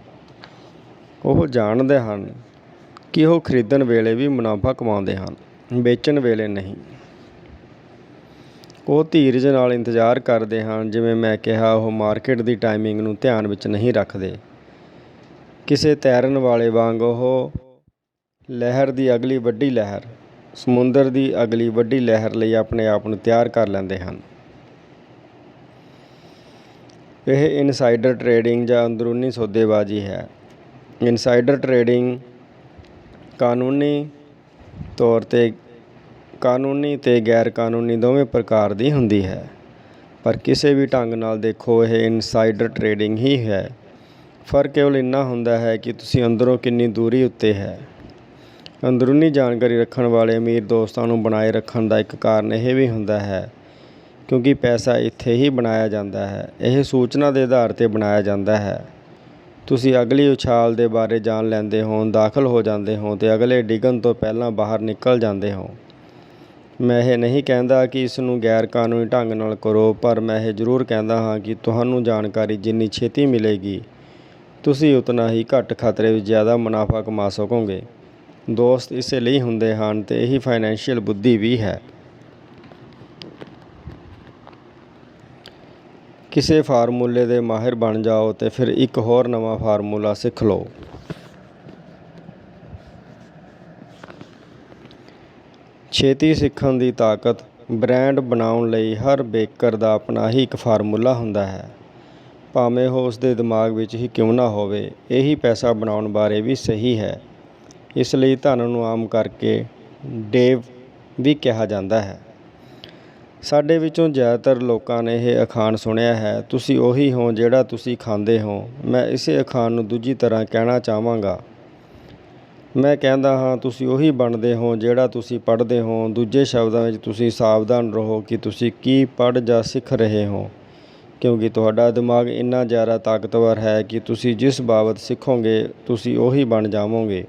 ਉਹ ਜਾਣਦੇ ਹਨ ਕਿ ਉਹ ਖਰੀਦਣ ਵੇਲੇ ਵੀ ਮੁਨਾਫਾ ਕਮਾਉਂਦੇ ਹਨ, ਵੇਚਣ ਵੇਲੇ ਨਹੀਂ। ਉਹ ਧੀਰਜ ਨਾਲ ਇੰਤਜ਼ਾਰ ਕਰਦੇ ਹਨ, ਜਿਵੇਂ ਮੈਂ ਕਿਹਾ, ਉਹ ਮਾਰਕੀਟ ਦੀ ਟਾਈਮਿੰਗ ਨੂੰ ਧਿਆਨ ਵਿੱਚ ਨਹੀਂ ਰੱਖਦੇ। ਕਿਸੇ ਤੈਰਨ ਵਾਲੇ ਵਾਂਗ ਉਹ ਲਹਿਰ ਦੀ ਅਗਲੀ ਵੱਡੀ ਲਹਿਰ, ਸਮੁੰਦਰ ਦੀ ਅਗਲੀ ਵੱਡੀ ਲਹਿਰ ਲਈ ਆਪਣੇ ਆਪ ਨੂੰ ਤਿਆਰ ਕਰ ਲੈਂਦੇ ਹਨ। ਇਹ ਇਨਸਾਈਡਰ ਟਰੇਡਿੰਗ ਜਾਂ ਅੰਦਰੂਨੀ ਸੌਦੇਬਾਜ਼ੀ ਹੈ। ਇਨਸਾਈਡਰ ਟਰੇਡਿੰਗ ਕਾਨੂੰਨੀ ਤੌਰ ਤੇ ਕਾਨੂੰਨੀ ਤੇ ਗੈਰ ਕਾਨੂੰਨੀ ਦੋਵੇਂ ਪ੍ਰਕਾਰ ਦੀ ਹੁੰਦੀ ਹੈ। ਪਰ ਕਿਸੇ ਵੀ ਢੰਗ ਨਾਲ ਦੇਖੋ, ਇਹ ਇਨਸਾਈਡਰ ਟਰੇਡਿੰਗ ਹੀ ਹੈ। ਫ਼ਰਕ ਕੇਵਲ ਇੰਨਾ ਹੁੰਦਾ ਹੈ ਕਿ ਤੁਸੀਂ ਅੰਦਰੋਂ ਕਿੰਨੀ ਦੂਰੀ ਉੱਤੇ ਹੈ। ਅੰਦਰੂਨੀ ਜਾਣਕਾਰੀ ਰੱਖਣ ਵਾਲੇ ਅਮੀਰ ਦੋਸਤਾਂ ਨੂੰ ਬਣਾਏ ਰੱਖਣ ਦਾ ਇੱਕ ਕਾਰਨ ਇਹ ਵੀ ਹੁੰਦਾ ਹੈ, ਕਿਉਂਕਿ ਪੈਸਾ ਇੱਥੇ ਹੀ ਬਣਾਇਆ ਜਾਂਦਾ ਹੈ, ਇਹ ਸੂਚਨਾ ਦੇ ਆਧਾਰ ਤੇ ਬਣਾਇਆ ਜਾਂਦਾ ਹੈ। ਤੁਸੀਂ ਅਗਲੀ ਉਛਾਲ ਦੇ ਬਾਰੇ ਜਾਣ ਲੈਂਦੇ ਹੋ, ਦਾਖਲ ਹੋ ਜਾਂਦੇ ਹੋ ਤੇ ਅਗਲੇ ਡਿੱਗਣ ਤੋਂ ਪਹਿਲਾਂ ਬਾਹਰ ਨਿਕਲ ਜਾਂਦੇ ਹੋ। ਮੈਂ ਇਹ ਨਹੀਂ ਕਹਿੰਦਾ ਕਿ ਇਸ ਨੂੰ ਗੈਰ ਕਾਨੂੰਨੀ ਢੰਗ ਨਾਲ ਕਰੋ, ਪਰ ਮੈਂ ਇਹ ਜ਼ਰੂਰ ਕਹਿੰਦਾ ਹਾਂ ਕਿ ਤੁਹਾਨੂੰ ਜਾਣਕਾਰੀ ਜਿੰਨੀ ਛੇਤੀ ਮਿਲੇਗੀ ਤੁਸੀਂ ਉਤਨਾ ਹੀ ਘੱਟ ਖਤਰੇ ਵਿੱਚ ਜ਼ਿਆਦਾ ਮੁਨਾਫਾ ਕਮਾ ਸਕੋਗੇ। ਦੋਸਤ ਇਸੇ ਲਈ ਹੁੰਦੇ ਹਨ ਤੇ ਇਹੀ ਫਾਈਨੈਂਸ਼ੀਅਲ ਬੁੱਧੀ ਵੀ ਹੈ। ਕਿਸੇ ਫਾਰਮੂਲੇ ਦੇ ਮਾਹਿਰ ਬਣ ਜਾਓ ਤੇ ਫਿਰ ਇੱਕ ਹੋਰ ਨਵਾਂ ਫਾਰਮੂਲਾ ਸਿੱਖ ਲਓ। ਛੇਤੀ ਸਿੱਖਣ ਦੀ ਤਾਕਤ ਬ੍ਰਾਂਡ ਬਣਾਉਣ ਲਈ ਹਰ ਬੇਕਰ ਦਾ ਆਪਣਾ ਹੀ ਇੱਕ ਫਾਰਮੂਲਾ ਹੁੰਦਾ ਹੈ। ਭਾਵੇਂ ਉਹ ਉਸ ਦੇ ਦਿਮਾਗ ਵਿੱਚ ਹੀ ਕਿਉਂ ਨਾ ਹੋਵੇ, ਇਹੀ ਪੈਸਾ ਬਣਾਉਣ ਬਾਰੇ ਵੀ ਸਹੀ ਹੈ। ਇਸ ਲਈ ਧਨ ਨੂੰ ਆਮ ਕਰਕੇ ਡੇਵ ਵੀ ਕਿਹਾ ਜਾਂਦਾ ਹੈ। ਸਾਡੇ ਵਿੱਚੋਂ ਜ਼ਿਆਦਾਤਰ ਲੋਕਾਂ ਨੇ ਇਹ ਅਖਾਣ ਸੁਣਿਆ ਹੈ, ਤੁਸੀਂ ਉਹੀ ਹੋ ਜਿਹੜਾ ਤੁਸੀਂ ਖਾਂਦੇ ਹੋ। ਮੈਂ ਇਸੇ ਅਖਾਣ ਨੂੰ ਦੂਜੀ ਤਰ੍ਹਾਂ ਕਹਿਣਾ ਚਾਹਾਂਗਾ। ਮੈਂ ਕਹਿੰਦਾ ਹਾਂ, ਤੁਸੀਂ ਉਹੀ ਬਣਦੇ ਹੋ ਜਿਹੜਾ ਤੁਸੀਂ ਪੜ੍ਹਦੇ ਹੋ। ਦੂਜੇ ਸ਼ਬਦਾਂ ਵਿੱਚ ਤੁਸੀਂ ਸਾਵਧਾਨ ਰਹੋ ਕਿ ਤੁਸੀਂ ਕੀ ਪੜ੍ਹ ਜਾਂ ਸਿੱਖ ਰਹੇ ਹੋ। ਕਿਉਂਕਿ ਤੁਹਾਡਾ ਦਿਮਾਗ ਇੰਨਾ ਜ਼ਿਆਦਾ ਤਾਕਤਵਰ ਹੈ ਕਿ ਤੁਸੀਂ ਜਿਸ ਬਾਬਤ ਸਿੱਖੋਗੇ, ਤੁਸੀਂ ਉਹੀ ਬਣ ਜਾਵੋਗੇ।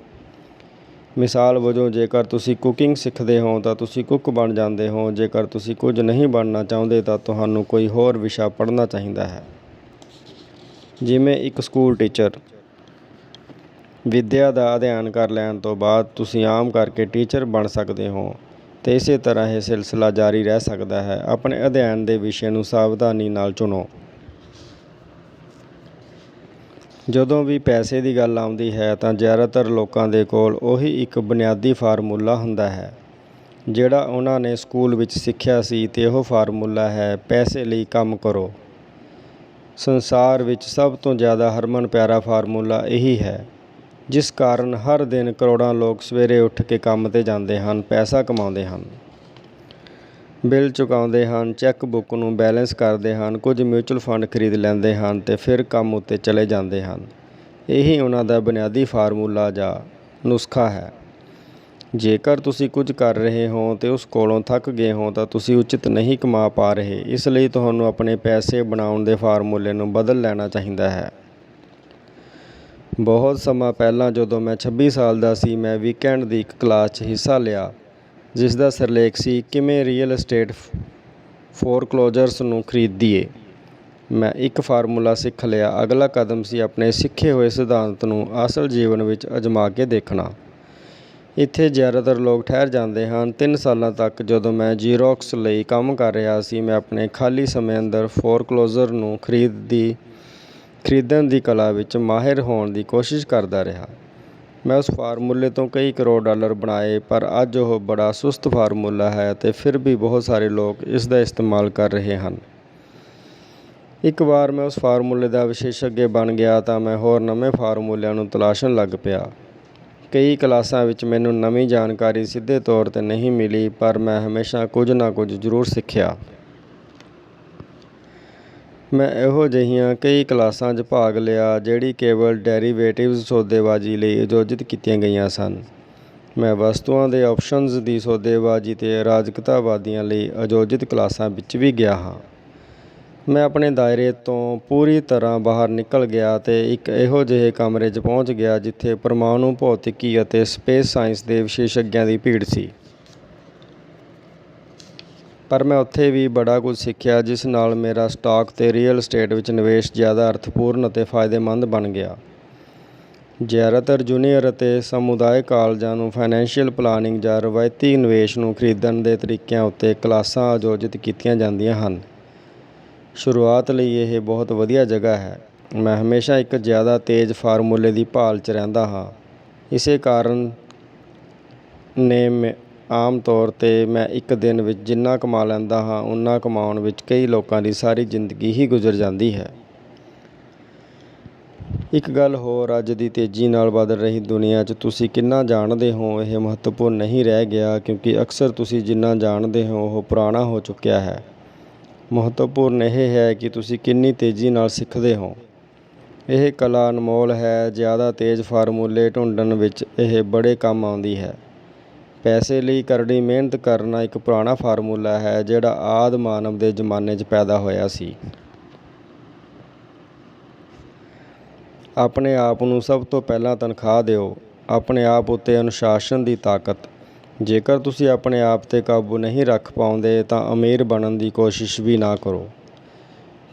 ਮਿਸਾਲ ਵਜੋਂ, ਜੇਕਰ ਤੁਸੀਂ ਕੁਕਿੰਗ ਸਿੱਖਦੇ ਹੋ, ਤਾਂ ਤੁਸੀਂ ਕੁੱਕ ਬਣ ਜਾਂਦੇ ਹੋ। ਜੇਕਰ ਤੁਸੀਂ ਕੁਝ ਨਹੀਂ ਬਣਨਾ ਚਾਹੁੰਦੇ, ਤਾਂ ਤੁਹਾਨੂੰ ਕੋਈ ਹੋਰ ਵਿਸ਼ਾ ਪੜ੍ਹਨਾ ਚਾਹੀਦਾ ਹੈ। ਜਿਵੇਂ ਇੱਕ ਸਕੂਲ ਟੀਚਰ, ਵਿੱਦਿਆ ਦਾ ਅਧਿਐਨ ਕਰ ਲੈਣ ਤੋਂ ਬਾਅਦ ਤੁਸੀਂ ਆਮ ਕਰਕੇ ਟੀਚਰ ਬਣ ਸਕਦੇ ਹੋ। ਅਤੇ ਇਸੇ ਤਰ੍ਹਾਂ ਇਹ ਸਿਲਸਿਲਾ ਜਾਰੀ ਰਹਿ ਸਕਦਾ ਹੈ। ਆਪਣੇ ਅਧਿਐਨ ਦੇ ਵਿਸ਼ੇ ਨੂੰ ਸਾਵਧਾਨੀ ਨਾਲ ਚੁਣੋ। ਜਦੋਂ ਵੀ ਪੈਸੇ ਦੀ ਗੱਲ ਆਉਂਦੀ ਹੈ ਤਾਂ ਜ਼ਿਆਦਾਤਰ ਲੋਕਾਂ ਦੇ ਕੋਲ ਉਹੀ ਇੱਕ ਬੁਨਿਆਦੀ ਫਾਰਮੂਲਾ ਹੁੰਦਾ ਹੈ, ਜਿਹੜਾ ਉਹਨਾਂ ਨੇ ਸਕੂਲ ਵਿੱਚ ਸਿੱਖਿਆ ਸੀ ਤੇ ਉਹ ਫਾਰਮੂਲਾ ਹੈ, ਪੈਸੇ ਲਈ ਕੰਮ ਕਰੋ। ਸੰਸਾਰ ਵਿੱਚ ਸਭ ਤੋਂ ਜ਼ਿਆਦਾ ਹਰਮਨ ਪਿਆਰਾ ਫਾਰਮੂਲਾ ਇਹੀ ਹੈ। ਜਿਸ ਕਾਰਨ ਹਰ ਦਿਨ ਕਰੋੜਾਂ ਲੋਕ ਸਵੇਰੇ ਉੱਠ ਕੇ ਕੰਮ ਤੇ ਜਾਂਦੇ ਹਨ, ਪੈਸਾ ਕਮਾਉਂਦੇ ਹਨ। ਬਿੱਲ ਚੁਕਾਉਂਦੇ ਹਨ, ਚੈੱਕ ਬੁੱਕ ਨੂੰ ਬੈਲੈਂਸ ਕਰਦੇ ਹਨ, ਕੁਝ ਮਿਊਚੁਅਲ ਫੰਡ ਖਰੀਦ ਲੈਂਦੇ ਹਨ ਤੇ ਫਿਰ ਕੰਮ ਉੱਤੇ ਚਲੇ ਜਾਂਦੇ ਹਨ। ਇਹੀ ਉਹਨਾਂ ਦਾ ਬੁਨਿਆਦੀ ਫਾਰਮੂਲਾ ਜਾਂ ਨੁਸਖਾ ਹੈ। ਜੇਕਰ ਤੁਸੀਂ ਕੁਝ ਕਰ ਰਹੇ ਹੋ ਤੇ ਉਸ ਕੋਲੋਂ ਥੱਕ ਗਏ ਹੋ ਤਾਂ ਤੁਸੀਂ ਉਚਿਤ ਨਹੀਂ ਕਮਾ ਪਾ ਰਹੇ। ਇਸ ਲਈ ਤੁਹਾਨੂੰ ਆਪਣੇ ਪੈਸੇ ਬਣਾਉਣ ਦੇ ਫਾਰਮੂਲੇ ਨੂੰ ਬਦਲ ਲੈਣਾ ਚਾਹੀਦਾ ਹੈ। ਬਹੁਤ ਸਮਾਂ ਪਹਿਲਾਂ ਜਦੋਂ ਮੈਂ 26 ਸਾਲ ਦਾ ਸੀ, ਮੈਂ ਵੀਕਐਂਡ ਦੀ ਇੱਕ ਕਲਾਸ 'ਚ ਹਿੱਸਾ ਲਿਆ ਜਿਸ ਦਾ ਸਿਰਲੇਖ ਸੀ, ਕਿਵੇਂ ਰੀਅਲ ਅਸਟੇਟ ਫੋਰਕਲੋਜ਼ਰਸ ਨੂੰ ਖਰੀਦੀਏ? ਮੈਂ ਇੱਕ ਫਾਰਮੂਲਾ ਸਿੱਖ ਲਿਆ। ਅਗਲਾ ਕਦਮ ਸੀ ਆਪਣੇ ਸਿੱਖੇ ਹੋਏ ਸਿਧਾਂਤ ਨੂੰ ਅਸਲ ਜੀਵਨ ਵਿੱਚ ਅਜਮਾ ਕੇ ਦੇਖਣਾ। ਇੱਥੇ ਜ਼ਿਆਦਾਤਰ ਲੋਕ ਠਹਿਰ ਜਾਂਦੇ ਹਨ। 3 ਸਾਲਾਂ ਤੱਕ ਜਦੋਂ ਮੈਂ ਜੀਰੋਕਸ ਲਈ ਕੰਮ ਕਰ ਰਿਹਾ ਸੀ, ਮੈਂ ਆਪਣੇ ਖਾਲੀ ਸਮੇਂ ਅੰਦਰ ਫੋਰਕਲੋਜ਼ਰ ਨੂੰ ਖਰੀਦਦੀ ਖਰੀਦਣ ਦੀ ਕਲਾ ਵਿੱਚ ਮਾਹਿਰ ਹੋਣ ਦੀ ਕੋਸ਼ਿਸ਼ ਕਰਦਾ ਰਿਹਾ। ਮੈਂ ਉਸ ਫਾਰਮੂਲੇ ਤੋਂ ਕਈ ਕਰੋੜ ਡਾਲਰ ਬਣਾਏ, ਪਰ ਅੱਜ ਉਹ ਬੜਾ ਸੁਸਤ ਫਾਰਮੂਲਾ ਹੈ ਅਤੇ ਫਿਰ ਵੀ ਬਹੁਤ ਸਾਰੇ ਲੋਕ ਇਸ ਦਾ ਇਸਤੇਮਾਲ ਕਰ ਰਹੇ ਹਨ। ਇੱਕ ਵਾਰ ਮੈਂ ਉਸ ਫਾਰਮੂਲੇ ਦਾ ਵਿਸ਼ੇਸ਼ੱਗ ਬਣ ਗਿਆ ਤਾਂ ਮੈਂ ਹੋਰ ਨਵੇਂ ਫਾਰਮੂਲਿਆਂ ਨੂੰ ਤਲਾਸ਼ਣ ਲੱਗ ਪਿਆ। ਕਈ ਕਲਾਸਾਂ ਵਿੱਚ ਮੈਨੂੰ ਨਵੀਂ ਜਾਣਕਾਰੀ ਸਿੱਧੇ ਤੌਰ ਤੇ ਨਹੀਂ ਮਿਲੀ, ਪਰ ਮੈਂ ਹਮੇਸ਼ਾ ਕੁਝ ਨਾ ਕੁਝ ਜ਼ਰੂਰ ਸਿੱਖਿਆ। ਮੈਂ ਇਹੋ ਜਿਹੀਆਂ ਕਈ ਕਲਾਸਾਂ 'ਚ ਭਾਗ ਲਿਆ ਜਿਹੜੀ ਕੇਵਲ ਡੈਰੀਵੇਟਿਵਜ਼ ਸੌਦੇਬਾਜ਼ੀ ਲਈ ਆਯੋਜਿਤ ਕੀਤੀਆਂ ਗਈਆਂ ਸਨ। ਮੈਂ ਵਸਤੂਆਂ ਦੇ ਆਪਸ਼ਨਜ਼ ਦੀ ਸੌਦੇਬਾਜ਼ੀ ਤੇ ਅਰਾਜਕਤਾਵਾਦੀਆਂ ਲਈ ਆਯੋਜਿਤ ਕਲਾਸਾਂ ਵਿੱਚ ਵੀ ਗਿਆ ਹਾਂ। ਮੈਂ ਆਪਣੇ ਦਾਇਰੇ ਤੋਂ ਪੂਰੀ ਤਰ੍ਹਾਂ ਬਾਹਰ ਨਿਕਲ ਗਿਆ ਤੇ ਇੱਕ ਇਹੋ ਜਿਹੇ ਕਮਰੇ 'ਚ ਪਹੁੰਚ ਗਿਆ ਜਿੱਥੇ ਪਰਮਾਣੂ ਭੌਤਿਕੀ ਅਤੇ ਸਪੇਸ ਸਾਇੰਸ ਦੇ ਵਿਸ਼ੇਸ਼ੱਗਿਆਂ ਦੀ ਭੀੜ ਸੀ। ਪਰ ਮੈਂ ਉੱਥੇ ਵੀ ਬੜਾ ਕੁਝ ਸਿੱਖਿਆ, ਜਿਸ ਨਾਲ ਮੇਰਾ ਸਟਾਕ ਤੇ ਰੀਅਲ ਏਸਟੇਟ ਵਿੱਚ ਨਿਵੇਸ਼ ਜ਼ਿਆਦਾ ਅਰਥਪੂਰਨ ਅਤੇ ਫਾਇਦੇਮੰਦ ਬਣ ਗਿਆ। ਜ਼ਿਆਦਾਤਰ ਜੂਨੀਅਰ ਅਤੇ ਸਮੁਦਾਇਕ ਕਾਲਜਾਂ ਨੂੰ ਫਾਈਨੈਂਸ਼ੀਅਲ ਪਲਾਨਿੰਗ ਜਾਂ ਰਵਾਇਤੀ ਨਿਵੇਸ਼ ਨੂੰ ਖਰੀਦਣ ਦੇ ਤਰੀਕਿਆਂ ਉੱਤੇ ਕਲਾਸਾਂ ਆਯੋਜਿਤ ਕੀਤੀਆਂ ਜਾਂਦੀਆਂ ਹਨ। ਸ਼ੁਰੂਆਤ ਲਈ ਇਹ ਬਹੁਤ ਵਧੀਆ ਜਗ੍ਹਾ ਹੈ। ਮੈਂ ਹਮੇਸ਼ਾ ਇੱਕ ਜ਼ਿਆਦਾ ਤੇਜ਼ ਫਾਰਮੂਲੇ ਦੀ ਭਾਲ 'ਚ ਰਹਿੰਦਾ ਹਾਂ। ਇਸੇ ਕਾਰਨ ਨੇ ਮੈਂ ਆਮ ਤੌਰ ਤੇ ਮੈਂ ਇੱਕ ਦਿਨ ਵਿੱਚ ਜਿੰਨਾ ਕਮਾ ਲੈਂਦਾ ਹਾਂ ਉਨਾ ਕਮਾਉਣ ਵਿੱਚ ਕਈ ਲੋਕਾਂ ਦੀ ਸਾਰੀ ਜ਼ਿੰਦਗੀ ਹੀ ਗੁਜ਼ਰ ਜਾਂਦੀ ਹੈ। ਇੱਕ ਗੱਲ ਹੋਰ, ਅੱਜ ਦੀ ਤੇਜ਼ੀ ਨਾਲ ਬਦਲ ਰਹੀ ਦੁਨੀਆ 'ਚ ਤੁਸੀਂ ਕਿੰਨਾ ਜਾਣਦੇ ਹੋ? ਇਹ ਮਹੱਤਵਪੂਰਨ ਨਹੀਂ ਰਹਿ ਗਿਆ ਕਿਉਂਕਿ ਅਕਸਰ ਤੁਸੀਂ ਜਿੰਨਾ ਜਾਣਦੇ ਹੋ, ਉਹ ਪੁਰਾਣਾ ਹੋ ਚੁੱਕਿਆ ਹੈ। ਮਹੱਤਵਪੂਰਨ ਇਹ ਹੈ ਕਿ ਤੁਸੀਂ ਕਿੰਨੀ ਤੇਜ਼ੀ ਨਾਲ ਸਿੱਖਦੇ ਹੋ। ਇਹ ਕਲਾ ਅਨਮੋਲ ਹੈ, ਜ਼ਿਆਦਾ ਤੇਜ਼ ਫਾਰਮੂਲੇ ਢੂੰਡਣ ਵਿੱਚ ਇਹ ਬੜੇ ਕੰਮ ਆਉਂਦੀ ਹੈ। ਪੈਸੇ ਲਈ ਕਰੜੀ ਮਿਹਨਤ ਕਰਨਾ ਇੱਕ ਪੁਰਾਣਾ ਫਾਰਮੂਲਾ ਹੈ, ਜਿਹੜਾ ਆਦਿ ਮਾਨਵ ਦੇ ਜ਼ਮਾਨੇ 'ਚ ਪੈਦਾ ਹੋਇਆ ਸੀ। ਆਪਣੇ ਆਪ ਨੂੰ ਸਭ ਤੋਂ ਪਹਿਲਾਂ ਤਨਖਾਹ ਦਿਓ। ਆਪਣੇ ਆਪ ਉੱਤੇ ਅਨੁਸ਼ਾਸਨ ਦੀ ਤਾਕਤ। ਜੇਕਰ ਤੁਸੀਂ ਆਪਣੇ ਆਪ ਤੇ ਕਾਬੂ ਨਹੀਂ ਰੱਖ ਪਾਉਂਦੇ, ਤਾਂ ਅਮੀਰ ਬਣਨ ਦੀ ਕੋਸ਼ਿਸ਼ ਵੀ ਨਾ ਕਰੋ।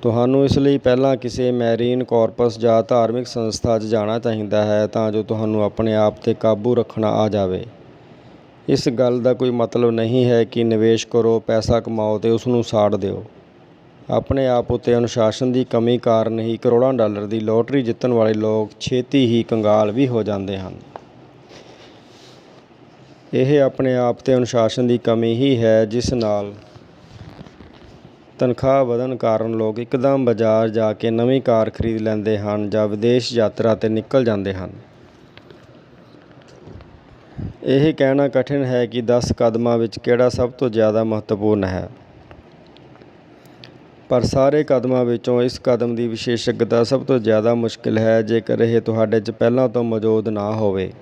ਤੁਹਾਨੂੰ ਇਸ ਲਈ ਪਹਿਲਾਂ ਕਿਸੇ ਮੈਰੀਨ ਕਾਰਪਸ ਜਾਂ ਧਾਰਮਿਕ ਸੰਸਥਾ 'ਚ ਜਾਣਾ ਚਾਹੀਦਾ ਹੈ, ਤਾਂ ਜੋ ਤੁਹਾਨੂੰ ਆਪਣੇ ਆਪ ਤੇ ਕਾਬੂ ਰੱਖਣਾ ਆ ਜਾਵੇ। ਇਸ ਗੱਲ ਦਾ ਕੋਈ ਮਤਲਬ ਨਹੀਂ ਹੈ ਕਿ ਨਿਵੇਸ਼ ਕਰੋ, ਪੈਸਾ ਕਮਾਓ ਅਤੇ ਉਸ ਨੂੰ ਸਾੜ ਦਿਓ। ਆਪਣੇ ਆਪ ਉੱਤੇ ਅਨੁਸ਼ਾਸਨ ਦੀ ਕਮੀ ਕਾਰਨ ਹੀ ਕਰੋੜਾਂ ਡਾਲਰ ਦੀ ਲੋਟਰੀ ਜਿੱਤਣ ਵਾਲੇ ਲੋਕ ਛੇਤੀ ਹੀ ਕੰਗਾਲ ਵੀ ਹੋ ਜਾਂਦੇ ਹਨ। ਇਹ ਆਪਣੇ ਆਪ ਤੇ ਅਨੁਸ਼ਾਸਨ ਦੀ ਕਮੀ ਹੀ ਹੈ, ਜਿਸ ਨਾਲ ਤਨਖਾਹ ਵਧਣ ਕਾਰਨ ਲੋਕ ਇੱਕਦਮ ਬਾਜ਼ਾਰ ਜਾ ਕੇ ਨਵੀਂ ਕਾਰ ਖਰੀਦ ਲੈਂਦੇ ਹਨ ਜਾਂ ਵਿਦੇਸ਼ ਯਾਤਰਾ ਤੇ ਨਿਕਲ ਜਾਂਦੇ ਹਨ। ਇਹ ਕਹਿਣਾ ਕਠਿਨ ਹੈ ਕਿ 10 ਕਦਮਾਂ ਵਿੱਚ ਕਿਹੜਾ ਸਭ ਤੋਂ ਜ਼ਿਆਦਾ ਮਹੱਤਵਪੂਰਨ ਹੈ। ਪਰ ਸਾਰੇ ਕਦਮਾਂ ਵਿੱਚੋਂ ਇਸ ਕਦਮ ਦੀ ਵਿਸ਼ੇਸ਼ਗਤਾ ਸਭ ਤੋਂ ਜ਼ਿਆਦਾ ਮੁਸ਼ਕਿਲ ਹੈ ਜੇਕਰ ਇਹ ਤੁਹਾਡੇ 'ਚ ਪਹਿਲਾਂ ਤੋਂ ਮੌਜੂਦ ਨਾ ਹੋਵੇ।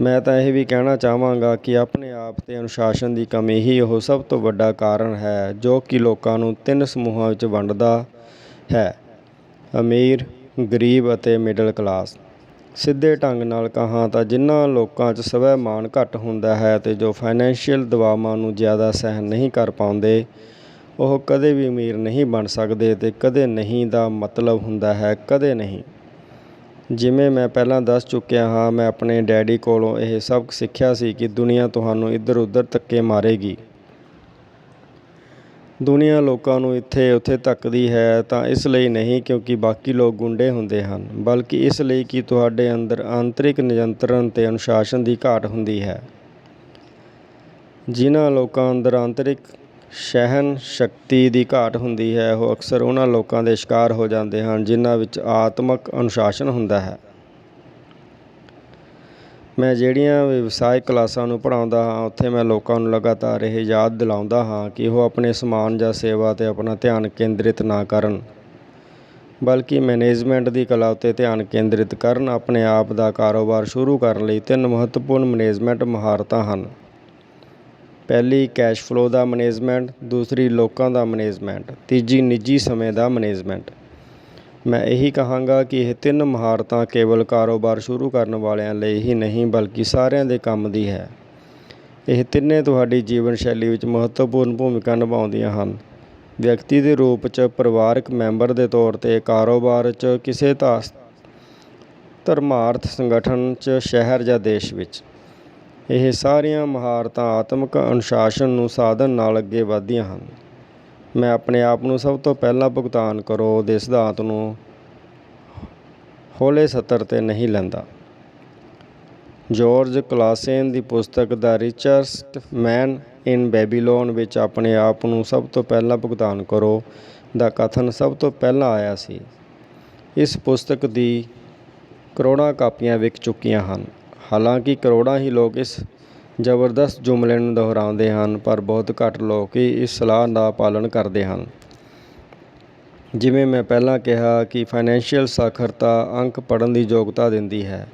ਮੈਂ ਤਾਂ ਇਹ ਵੀ ਕਹਿਣਾ ਚਾਹਾਂਗਾ ਕਿ ਆਪਣੇ ਆਪ ਤੇ ਅਨੁਸ਼ਾਸਨ ਦੀ ਕਮੀ ਹੀ ਉਹ ਸਭ ਤੋਂ ਵੱਡਾ ਕਾਰਨ ਹੈ ਜੋ ਕਿ ਲੋਕਾਂ ਨੂੰ ਤਿੰਨ ਸਮੂਹਾਂ ਵਿੱਚ ਵੰਡਦਾ ਹੈ। ਅਮੀਰ, ਗਰੀਬ ਅਤੇ ਮਿਡਲ ਕਲਾਸ। ਸਿੱਧੇ ਢੰਗ ਨਾਲ ਕਹਾਂ ਤਾਂ ਜਿਨ੍ਹਾਂ ਲੋਕਾਂ 'ਚ ਸਵੈ ਮਾਣ ਘੱਟ ਹੁੰਦਾ ਹੈ ਅਤੇ ਜੋ ਫਾਈਨੈਂਸ਼ੀਅਲ ਦਬਾਵਾਂ ਨੂੰ ਜ਼ਿਆਦਾ ਸਹਿਣ ਨਹੀਂ ਕਰ ਪਾਉਂਦੇ, ਉਹ ਕਦੇ ਵੀ ਅਮੀਰ ਨਹੀਂ ਬਣ ਸਕਦੇ ਅਤੇ ਕਦੇ ਨਹੀਂ ਦਾ ਮਤਲਬ ਹੁੰਦਾ ਹੈ, ਕਦੇ ਨਹੀਂ। ਜਿਵੇਂ ਮੈਂ ਪਹਿਲਾਂ ਦੱਸ ਚੁੱਕਿਆ ਹਾਂ, ਮੈਂ ਆਪਣੇ ਡੈਡੀ ਕੋਲੋਂ ਇਹ ਸਬਕ ਸਿੱਖਿਆ ਸੀ ਕਿ ਦੁਨੀਆ ਤੁਹਾਨੂੰ ਇੱਧਰ ਉੱਧਰ ਧੱਕੇ ਮਾਰੇਗੀ। ਦੁਨੀਆ ਲੋਕਾਂ ਨੂੰ ਇੱਥੇ, ਉੱਥੇ ਧੱਕਦੀ ਹੈ ਤਾਂ ਇਸ ਲਈ ਨਹੀਂ ਕਿਉਂਕਿ ਬਾਕੀ ਲੋਕ ਗੁੰਡੇ ਹੁੰਦੇ ਹਨ, ਬਲਕਿ ਇਸ ਲਈ ਕਿ ਤੁਹਾਡੇ ਅੰਦਰ ਆਂਤਰਿਕ ਨਿਯੰਤਰਣ ਅਤੇ ਅਨੁਸ਼ਾਸਨ ਦੀ ਘਾਟ ਹੁੰਦੀ ਹੈ। ਜਿਨ੍ਹਾਂ ਲੋਕਾਂ ਅੰਦਰ ਆਂਤਰਿਕ ਸਹਿਣ ਸ਼ਕਤੀ ਦੀ ਘਾਟ ਹੁੰਦੀ ਹੈ, ਉਹ ਅਕਸਰ ਉਹਨਾਂ ਲੋਕਾਂ ਦੇ ਸ਼ਿਕਾਰ ਹੋ ਜਾਂਦੇ ਹਨ, ਜਿਨ੍ਹਾਂ ਵਿੱਚ ਆਤਮਕ ਅਨੁਸ਼ਾਸਨ ਹੁੰਦਾ ਹੈ। ਮੈਂ ਜਿਹੜੀਆਂ ਵਿਵਸਾਇਕ ਕਲਾਸਾਂ ਨੂੰ ਪੜ੍ਹਾਉਂਦਾ ਹਾਂ, ਉੱਥੇ ਮੈਂ ਲੋਕਾਂ ਨੂੰ ਲਗਾਤਾਰ ਇਹ ਯਾਦ ਦਿਲਾਉਂਦਾ ਹਾਂ ਕਿ ਉਹ ਆਪਣੇ ਸਮਾਨ ਜਾਂ ਸੇਵਾ 'ਤੇ ਆਪਣਾ ਧਿਆਨ ਕੇਂਦਰਿਤ ਨਾ ਕਰਨ, ਬਲਕਿ ਮੈਨੇਜਮੈਂਟ ਦੀ ਕਲਾ ਉੱਤੇ ਧਿਆਨ ਕੇਂਦਰਿਤ ਕਰਨ, ਆਪਣੇ ਆਪ ਦਾ ਕਾਰੋਬਾਰ ਸ਼ੁਰੂ ਕਰਨ ਲਈ ਤਿੰਨ ਮਹੱਤਵਪੂਰਨ ਮੈਨੇਜਮੈਂਟ ਮਹਾਰਤਾਂ ਹਨ। ਪਹਿਲੀ, ਕੈਸ਼ ਫਲੋ ਦਾ ਮੈਨੇਜਮੈਂਟ, ਦੂਸਰੀ, ਲੋਕਾਂ ਦਾ ਮੈਨੇਜਮੈਂਟ, ਤੀਜੀ, ਨਿੱਜੀ ਸਮੇਂ ਦਾ ਮੈਨੇਜਮੈਂਟ। ਮੈਂ ਇਹੀ ਕਹਾਂਗਾ ਕਿ ਇਹ ਤਿੰਨ ਮਹਾਰਤਾਂ ਕੇਵਲ ਕਾਰੋਬਾਰ ਸ਼ੁਰੂ ਕਰਨ ਵਾਲਿਆਂ ਲਈ ਹੀ ਨਹੀਂ, ਬਲਕਿ ਸਾਰਿਆਂ ਦੇ ਕੰਮ ਦੀ ਹੈ। ਇਹ ਤਿੰਨੇ ਤੁਹਾਡੀ ਜੀਵਨ ਸ਼ੈਲੀ ਵਿੱਚ ਮਹੱਤਵਪੂਰਨ ਭੂਮਿਕਾ ਨਿਭਾਉਂਦੀਆਂ ਹਨ। ਵਿਅਕਤੀ ਦੇ ਰੂਪ 'ਚ ਪਰਿਵਾਰਕ ਮੈਂਬਰ ਦੇ ਤੌਰ 'ਤੇ ਕਾਰੋਬਾਰ 'ਚ ਕਿਸੇ ਤਾਂ ਧਰਮਾਰਥ ਸੰਗਠਨ 'ਚ ਸ਼ਹਿਰ ਜਾਂ ਦੇਸ਼ ਵਿੱਚ। ਇਹ ਸਾਰੀਆਂ ਮਹਾਰਤਾਂ ਆਤਮਿਕ ਅਨੁਸ਼ਾਸਨ ਨੂੰ ਸਾਧਨ ਨਾਲ ਅੱਗੇ ਵਧਦੀਆਂ ਹਨ। ਮੈਂ ਆਪਣੇ ਆਪ ਨੂੰ ਸਭ ਤੋਂ ਪਹਿਲਾਂ ਭੁਗਤਾਨ ਕਰੋ ਦੇ ਸਿਧਾਂਤ ਨੂੰ ਹੌਲੇ ਸਤਰ ਤੇ ਨਹੀਂ ਲੈਂਦਾ। ਜੋਰਜ ਕਲਾਸੇਨ ਦੀ ਪੁਸਤਕ ਦਾ ਰਿਚਰਸਟ ਮੈਨ ਇਨ ਬੈਬੀਲੋਨ ਵਿੱਚ ਆਪਣੇ ਆਪ ਨੂੰ ਸਭ ਤੋਂ ਪਹਿਲਾਂ ਭੁਗਤਾਨ ਕਰੋ ਦਾ ਕਥਨ ਸਭ ਤੋਂ ਪਹਿਲਾਂ ਆਇਆ ਸੀ। ਇਸ ਪੁਸਤਕ ਦੀ ਕਰੋੜਾਂ ਕਾਪੀਆਂ ਵਿਕ ਚੁੱਕੀਆਂ ਹਨ। ਹਾਲਾਂਕਿ ਕਰੋੜਾਂ ਹੀ ਲੋਕ ਇਸ ਜ਼ਬਰਦਸਤ ਜੁਮਲੇ ਨੂੰ ਦੁਹਰਾਉਂਦੇ ਹਨ, ਪਰ ਬਹੁਤ ਘੱਟ ਲੋਕ ਹੀ ਇਸ ਸਲਾਹ ਦਾ ਪਾਲਣ ਕਰਦੇ ਹਨ। ਜਿਵੇਂ ਮੈਂ ਪਹਿਲਾਂ ਕਿਹਾ ਕਿ ਫਾਈਨੈਂਸ਼ੀਅਲ ਸਾਖਰਤਾ ਅੰਕ ਪੜ੍ਹਨ ਦੀ ਯੋਗਤਾ ਦਿੰਦੀ ਹੈ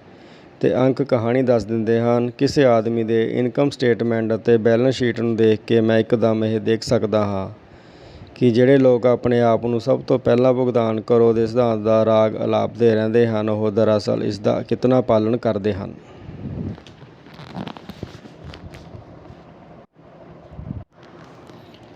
ਤੇ ਅੰਕ ਕਹਾਣੀ ਦੱਸ ਦਿੰਦੇ ਹਨ। ਕਿਸੇ ਆਦਮੀ ਦੇ ਇਨਕਮ ਸਟੇਟਮੈਂਟ ਅਤੇ ਬੈਲੈਂਸ ਸ਼ੀਟ ਨੂੰ ਦੇਖ ਕੇ ਮੈਂ ਇੱਕਦਮ ਇਹ ਦੇਖ ਸਕਦਾ ਹਾਂ ਕਿ ਜਿਹੜੇ ਲੋਕ ਆਪਣੇ ਆਪ ਨੂੰ ਸਭ ਤੋਂ ਪਹਿਲਾਂ ਭੁਗਤਾਨ ਕਰੋ ਦੇ ਸਿਧਾਂਤ ਦਾ ਰਾਗ ਅਲਾਪਦੇ ਰਹਿੰਦੇ ਹਨ, ਉਹ ਦਰਅਸਲ ਇਸ ਦਾ ਕਿਤਨਾ ਪਾਲਣ ਕਰਦੇ ਹਨ।